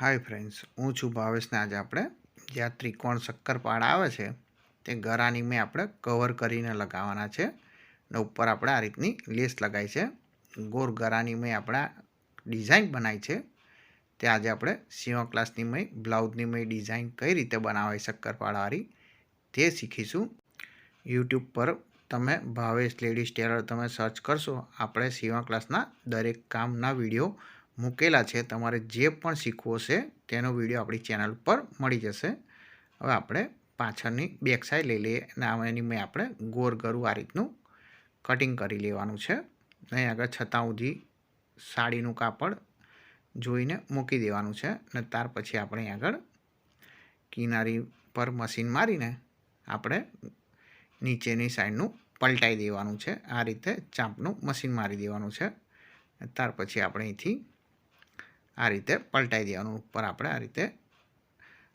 Hi friends હું છું ભાવેશને આજે આપણે જ્યાં ત્રિકોણ શક્કરપાળ આવે છે, તે ગરાની મેં આપણે કવર કરીને લગાવવાના છે ને ઉપર આપણે આ રીતની લેસ લગાવી છે. ગોર ગરાની મેં આપણે ડિઝાઇન બનાવી છે. તે આજે આપણે સીવા ક્લાસની મેં બ્લાઉઝની મેં ડિઝાઇન કઈ રીતે બનાવાય શક્કરપાળાવાળી તે શીખીશું. યુટ્યુબ પર તમે ભાવેશ લેડીઝ ટેલર તમે સર્ચ કરશો, આપણે સીવા ક્લાસના દરેક કામના વીડિયો મૂકેલા છે, તમારે જે પણ શીખવો છે તેનો વીડિયો આપણી ચેનલ પર મળી જશે. હવે આપણે પાછળની બેક સાઈડ લઈ લઈએ અને એની મેં આપણે ગોર ગરું આ રીતનું કટિંગ કરી લેવાનું છે. અહીં આગળ છતાં સુધી સાડીનું કાપડ જોઈને મૂકી દેવાનું છે અને ત્યાર પછી આપણે આગળ કિનારી પર મશીન મારીને આપણે નીચેની સાઈડનું પલટાઈ દેવાનું છે. આ રીતે ચાંપનું મશીન મારી દેવાનું છે. ત્યાર પછી આપણે અહીંથી આ રીતે પલટાઈ દેવાનું. ઉપર આપણે આ રીતે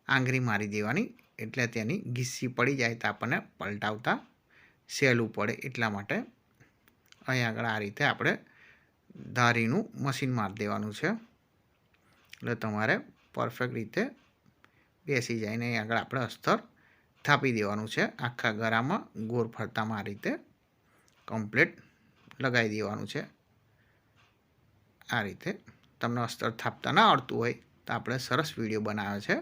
આંગળી મારી દેવાની. એટલે તેની ઘીસી પડી જાય તો આપણને પલટાવતા સહેલું પડે એટલા માટે અહીં આગળ આ રીતે આપણે ધારીનું મશીન મારી દેવાનું છે. એટલે તમારે પરફેક્ટ રીતે બેસી જાય ને અહીં આગળ આપણે અસ્તર થાપી દેવાનું છે. આખા ગરામાં ગોળ ફરતામાં આ રીતે કમ્પ્લીટ લગાવી દેવાનું છે. આ રીતે તમને અસ્તર થાપતા ના આવડતું હોય, તો આપણે સરસ વીડિયો બનાવ્યો છે.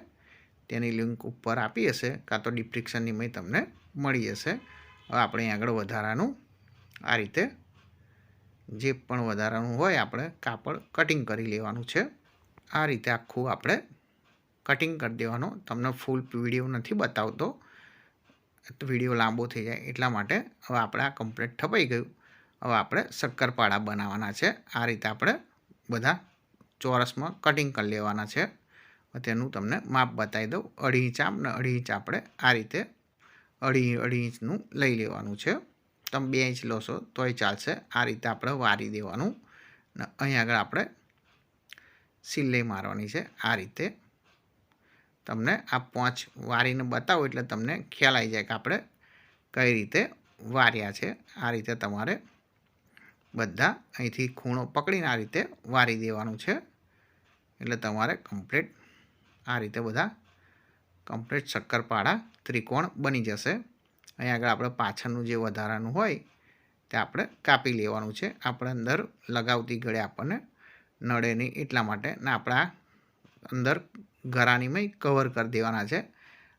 તેની લિંક ઉપર આપી હશે, કાં તો ડિસ્ક્રિપ્શનની મેં તમને મળી જશે હવે આપણે આગળ વધારાનું આ રીતે જે પણ વધારાનું હોય આપણે કાપડ કટિંગ કરી લેવાનું છે. આ રીતે આખું આપણે કટિંગ કરી દેવાનું. તમને ફૂલ વીડિયો નથી બતાવતો, વીડિયો લાંબો થઈ જાય એટલા માટે હવે આપણે આ કમ્પ્લીટ ઠપાઈ ગયું. હવે આપણે શક્કરપાડા બનાવવાના છે. આ રીતે આપણે બધા ચોરસમાં કટિંગ કરી લેવાના છે. તેનું તમને માપ બતાવી દઉં. અઢી ઇંચ આમ ને અઢી ઇંચ આપણે આ રીતે અઢી અઢી ઇંચનું લઈ લેવાનું છે. તમે બે ઇંચ લો છો તોય ચાલશે. આ રીતે આપણે વારી દેવાનું. ને અહીં આગળ આપણે સિલાઈ મારવાની છે. આ રીતે તમને આ પાંચ વારીને બતાવો એટલે તમને ખ્યાલ આવી જાય કે આપણે કઈ રીતે વાર્યા છે. આ રીતે તમારે બધા અહીંથી ખૂણો પકડીને આ રીતે વારી દેવાનું છે. એટલે તમારે કમ્પ્લીટ આ રીતે બધા કમ્પ્લીટ શક્કરપાડા ત્રિકોણ બની જશે. અહીં આગળ આપણે પાછળનું જે વધારાનું હોય તે આપણે કાપી લેવાનું છે. આપણે અંદર લગાવતી ઘડે આપણને નડે નહીં એટલા માટે ને આપણા અંદર ઘરાનીમાં કવર કરી દેવાના છે.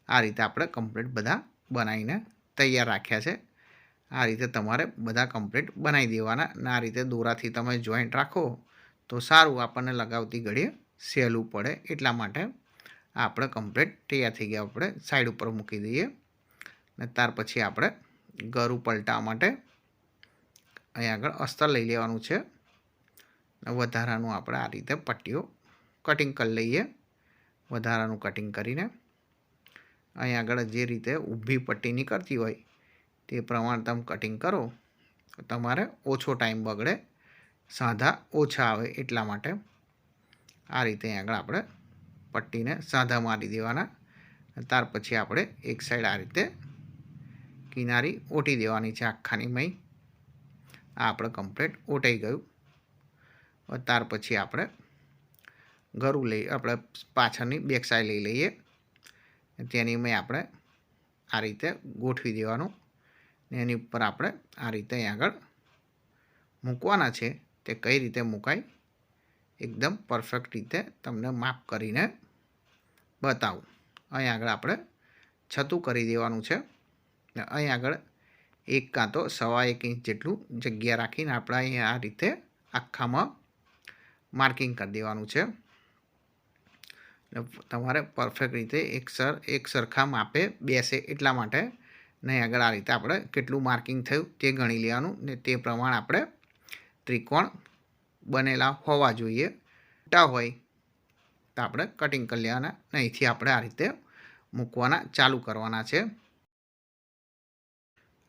આ રીતે આપણે કમ્પ્લીટ બધા બનાવીને તૈયાર રાખ્યા છે. આ રીતે તમારે બધા કમ્પ્લીટ બનાવી દેવાના ને આ રીતે દોરાથી તમે જોઈન્ટ રાખો તો સારું આપણને લગાવતી ઘડીએ સહેલું પડે એટલા માટે આપણે કમ્પ્લીટ તૈયાર થઈ ગયા આપણે. સાઈડ ઉપર મૂકી દઈએ. ને ત્યાર પછી આપણે ગરું પલટાવવા માટે અહીં આગળ અસ્તર લઈ લેવાનું છે. વધારાનું આપણે આ રીતે પટ્ટીઓ કટિંગ કરી લઈએ. વધારાનું કટિંગ કરીને અહીં આગળ જે રીતે ઊભી પટ્ટી નીકળતી હોય તે પ્રમાણે તમે કટિંગ કરો. તમારે ઓછો ટાઈમ બગડે, સાંધા ઓછા આવે એટલા માટે. આ રીતે આગળ આપણે પટ્ટીને સાંધા મારી દેવાના. ત્યાર પછી આપણે એક સાઈડ આ રીતે કિનારી ઓટી દેવાની છે આખાની મહી. આ આપણે કમ્પ્લીટ ઓટાઈ ગયું. ત્યાર પછી આપણે ગરું લઈ, આપણે પાછળની બેક સાઈડ લઈ લઈએ. તેની મેં આપણે આ રીતે ગોઠવી દેવાનું. ને એની ઉપર આપણે આ રીતે આગળ મૂકવાના છે તે કઈ રીતે મુકાય. એકદમ પરફેક્ટ રીતે તમને માપ કરીને બતાવું. અહીં આગળ આપણે છતું કરી દેવાનું છે. અહીં આગળ એક કાં તો સવા એક ઇંચ જેટલું જગ્યા રાખીને આપણે અહીંયા આ રીતે આખામાં માર્કિંગ કરી દેવાનું છે. તમારે પરફેક્ટ રીતે એક સર, એક સરખા માપે બેસે એટલા માટે. નહીં આગળ આ રીતે આપણે કેટલું માર્કિંગ થયું તે ગણી લેવાનું ને તે પ્રમાણે આપણે ત્રિકોણ બનેલા હોવા જોઈએ. મોટા હોય તો આપણે કટિંગ કરી લેવાના, અહીંથી આપણે આ રીતે મૂકવાના, ચાલુ કરવાના છે.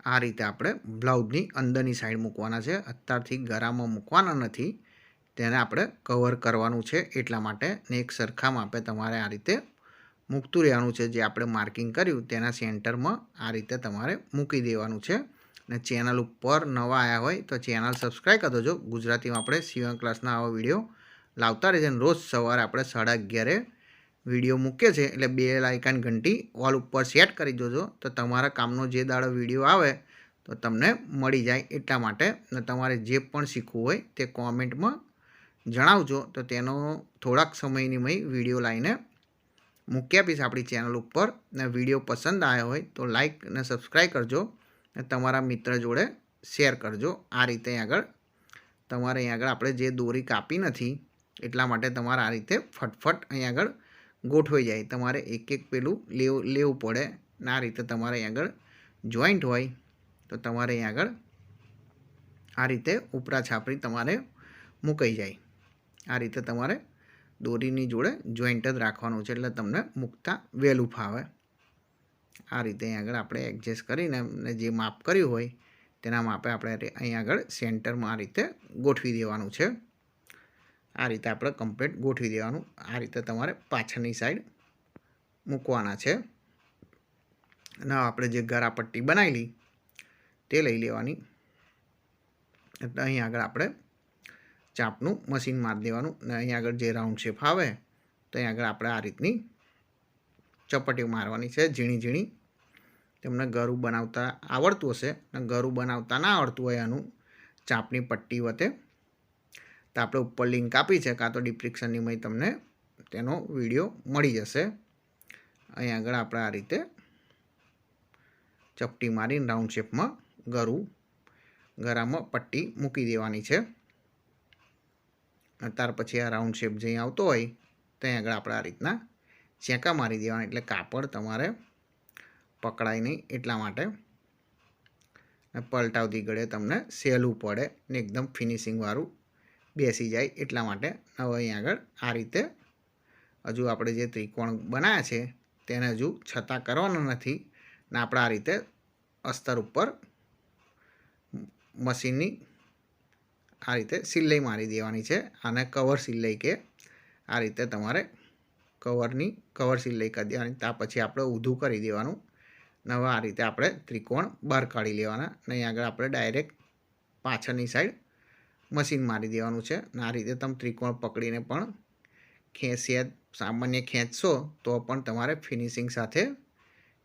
આ રીતે આપણે બ્લાઉઝની અંદરની સાઈડ મૂકવાના છે. અત્યારથી ગરામાં મૂકવાના નથી. તેને આપણે કવર કરવાનું છે. એટલા માટે ને એક સરખા માપે તમારે આ રીતે મૂકતું રહેવાનું છે. જે આપણે માર્કિંગ કર્યું તેના સેન્ટરમાં આ રીતે તમારે મૂકી દેવાનું છે. ને ચેનલ ઉપર નવા આવ્યા હોય તો ચેનલ સબસ્ક્રાઈબ કરી દેજો. ગુજરાતીમાં આપણે સીવન ક્લાસના આવા વીડિયો લાવતા રહેશે રોજ સવારે આપણે સાડા અગિયારે વીડિયો મૂકે છે એટલે બે લાઇકન ઘંટી ઓલ ઉપર સેટ કરી દેજો. તો તમારા કામનો જે દાડો વીડિયો આવે તો તમને મળી જાય એટલા માટે. ને તમારે જે પણ શીખવું હોય તે કોમેન્ટમાં જણાવજો. તો તેનો થોડાક સમયની મેં વીડિયો લાવીને મૂકી આપીશ આપણી ચેનલ ઉપર. ને વીડિયો પસંદ આવ્યો હોય તો લાઇક અને સબસ્ક્રાઈબ કરજો. અને તમારા મિત્ર જોડે શેર કરજો આ રીતે આગળ. તમારે અહીં આગળ આપણે જે દોરી કાપી નથી, એટલા માટે તમારે આ રીતે ફટફટ અહીં આગળ ગોઠવાઈ જાય. તમારે એક એક પેલું લેવું લેવું પડે ને આ રીતે તમારે અહીં આગળ જોઈન્ટ હોય તો તમારે અહીં આગળ આ રીતે ઉપરા છાપરી તમારે મૂકાઈ જાય. આ રીતે તમારે દોરીની જોડે જોઈન્ટ જ રાખવાનું છે એટલે તમને મૂકતા વહેલું ફાવે. આ રીતે અહીં આગળ આપણે એડજસ્ટ કરીને જે માપ કર્યું હોય તેના માપે આપણે અહીં આગળ સેન્ટરમાં આ રીતે ગોઠવી દેવાનું છે. આ રીતે આપણે કમ્પ્લેટ ગોઠવી દેવાનું. આ રીતે તમારે પાછળની સાઈડ મૂકવાના છે. અને આપણે જે ગરાપટ્ટી બનાવેલી તે લઈ લેવાની. એટલે અહીં આગળ આપણે ચાપનું મશીન મારી દેવાનું. અને અહીં આગળ જે રાઉન્ડ શેપ આવે, તો અહીં આગળ આપણે આ રીતની ચપટીઓ મારવાની છે, ઝીણી ઝીણી. તમને ગરું બનાવતા આવડતું હશે અને ગરું બનાવતા ના આવડતું હોય આનું ચાંપની પટ્ટી વતે. તો આપણે ઉપર લિંક આપી છે, કાં તો ડિસ્ક્રિપ્શનની મય તમને તેનો વીડિયો મળી જશે. અહીં આગળ આપણે આ રીતે ચપટી મારીને રાઉન્ડ શેપમાં ગરું ગરામાં પટ્ટી મૂકી દેવાની છે. ત્યાર પછી આ રાઉન્ડ શેપ જ્યાં આવતો હોય, ત્યાં આગળ આપણે આ રીતના ચેંકા મારી દેવાના એટલે કાપડ તમારે પકડાય નહીં એટલા માટે. પલટાવતી ગળે તમને સહેલું પડે ને એકદમ ફિનિશિંગવાળું બેસી જાય એટલા માટે. હવે અહીં આગળ આ રીતે હજુ આપણે જે ત્રિકોણ બનાવ્યા છે તેને હજુ છતાં કરવાનો નથી. ને આપણે આ રીતે અસ્તર ઉપર મશીનની આ રીતે સિલાઈ મારી દેવાની છે. આને કવર સિલાઈ કે આ રીતે તમારે કવરની કવર સીલ લઈ કરી દેવાની. ત્યાં પછી આપણે ઊંધું કરી દેવાનું. નવા આ રીતે આપણે ત્રિકોણ બહાર કાઢી લેવાના. અને આગળ આપણે ડાયરેક્ટ પાછળની સાઈડ મશીન મારી દેવાનું છે. અને આ રીતે તમે ત્રિકોણ પકડીને પણ ખેંચીએ સામાન્ય ખેંચશો તો પણ તમારે ફિનિશિંગ સાથે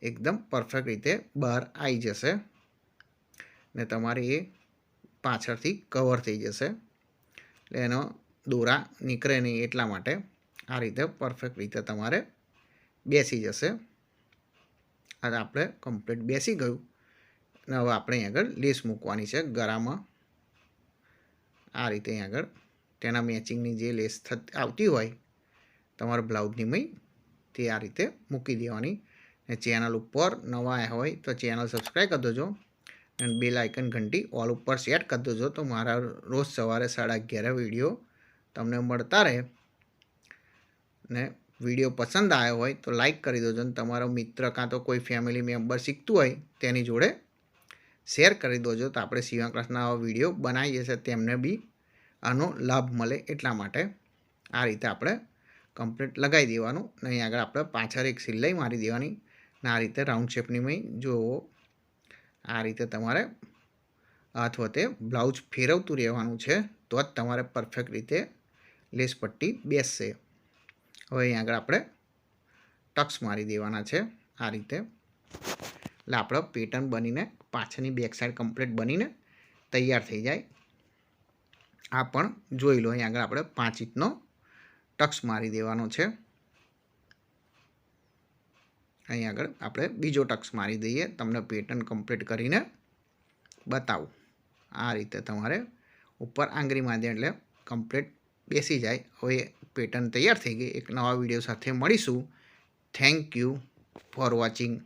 એકદમ પરફેક્ટ રીતે બહાર આવી જશે. ને તમારી એ પાછળથી કવર થઈ જશે. એટલે એનો દોરા નીકળે નહીં એટલા માટે. આ રીતે પરફેક્ટ રીતે તમારે બેસી જશે. અને આપણે કમ્પ્લીટ બેસી ગયું. અને હવે આપણે અહીં આગળ લીસ મૂકવાની છે ગળામાં આ રીતે અહીં આગળ તેના મેચિંગની જે લેસ થતી આવતી હોય, તમારા બ્લાઉઝની મય તે આ રીતે મૂકી દેવાની. ને ચેનલ ઉપર નવા હોય તો ચેનલ સબસ્ક્રાઈબ કરી દેજો. અને બેલ આઇકન ઘંટી ઓલ ઉપર સેટ કરી દેજો તો મારા રોજ સવારે સાડા અગિયારે વીડિયો તમને મળતા રહે. ને વીડિયો પસંદ આવ્યો હોય તો લાઈક કરી દેજો અને તમારો મિત્ર કાં તો કોઈ ફેમિલી મેમ્બર શીખતું હોય તેની જોડે શેર કરી દેજો તો આપણે સીવા ક્લાસના વીડિયો બનાવીએ છીએ, તેમને બી આનો લાભ મળે એટલા માટે આ રીતે આપણે કમ્પ્લીટ લગાવી દેવાનું. ને અહીં આગળ આપણે પાછળ એક સિલાઈ મારી દેવાની ને આ રીતે રાઉન્ડ શેપની મેં જોવો. આ રીતે તમારે હાથ વતે બ્લાઉઝ ફેરવતું રહેવાનું છે તો જ તમારે પરફેક્ટ રીતે લેસ પટ્ટી બેસશે. હવે અહીં આગળ આપણે ટક્સ મારી દેવાના છે આ રીતે. એટલે આપણો પેટર્ન બનીને પાછળની બેક સાઈડ કમ્પ્લીટ બનીને તૈયાર થઈ જાય. આ પણ જોઈ લો, અહીં આગળ આપણે પાંચ ઇંચનો ટક્સ મારી દેવાનો છે. અહીં આગળ આપણે બીજો ટક્સ મારી દઈએ, તમને પેટર્ન કમ્પ્લીટ કરીને બતાવું. આ રીતે તમારે ઉપર આંગળી મારી એટલે કમ્પ્લીટ બેસી જાય. હવે પેટર્ન તૈયાર થઈ ગઈ. એક નવા વીડિયો સાથે મળીશું. Thank you for watching